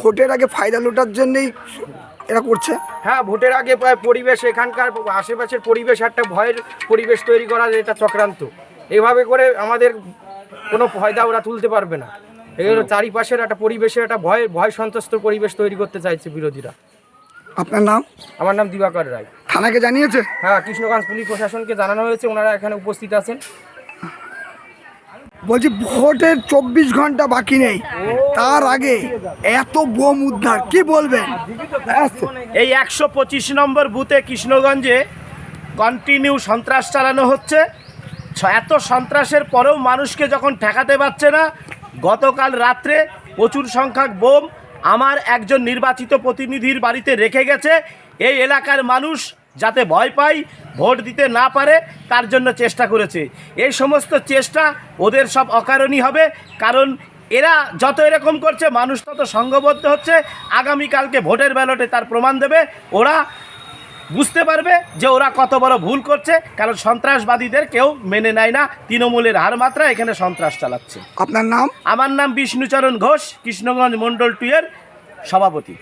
ভোটের আগে ফায়দা লোটার জন্যই এরা করছে? হ্যাঁ ভোটের আগে পরিবেশ এখানকার আশেপাশের পরিবেশ একটা ভয়ের পরিবেশ তৈরি করা এটা চক্রান্ত। এভাবে করে আমাদের কোনো ফায়দা ওরা তুলতে পারবে না। এগুলো চারিপাশের একটা পরিবেশে একটা ভয় ভয় সন্ত্রস্ত পরিবেশ তৈরি করতে চাইছে বিরোধীরা। আপনার নাম? আমার নাম দিবাকর রায়। থানাকে জানিয়েছে? হ্যাঁ কৃষ্ণগঞ্জ পুলিশ প্রশাসনকে জানানো হয়েছে ওনারা এখানে উপস্থিত আছেন। বলছি ভোটের চব্বিশ ঘণ্টা বাকি নেই। তার আগে এত বোম উদ্ধার, কি বলবেন। এই একশো পঁচিশ নম্বর বুথে কৃষ্ণগঞ্জে কন্টিনিউ সন্ত্রাস চালানো হচ্ছে। এত সন্ত্রাসের পরেও মানুষকে যখন ঠেকাতে পারছে না, গতকাল রাত্রে প্রচুর সংখ্যক বোম আমার একজন নির্বাচিত প্রতিনিধির বাড়িতে রেখে গেছে। এই এলাকার মানুষ যাতে ভয় পাই ভোট দিতে না পারে তার জন্য চেষ্টা করেছে। এই সমস্ত চেষ্টা ওদের সব অকারণই হবে কারণ এরা যত এরকম করছে মানুষ তত সংঘবদ্ধ হচ্ছে। আগামীকালকে ভোটের ব্যালটে তার প্রমাণ দেবে। ওরা বুঝতে পারবে যে ওরা কত বড় ভুল করছে কারণ সন্ত্রাসবাদীদের কেউ মেনে নেয় না। তৃণমূলের হার মাত্রা এখানে সন্ত্রাস চালাচ্ছে। আপনার নাম? আমার নাম বিষ্ণুচরণ ঘোষ কৃষ্ণগঞ্জ মণ্ডল টুয়ের সভাপতি।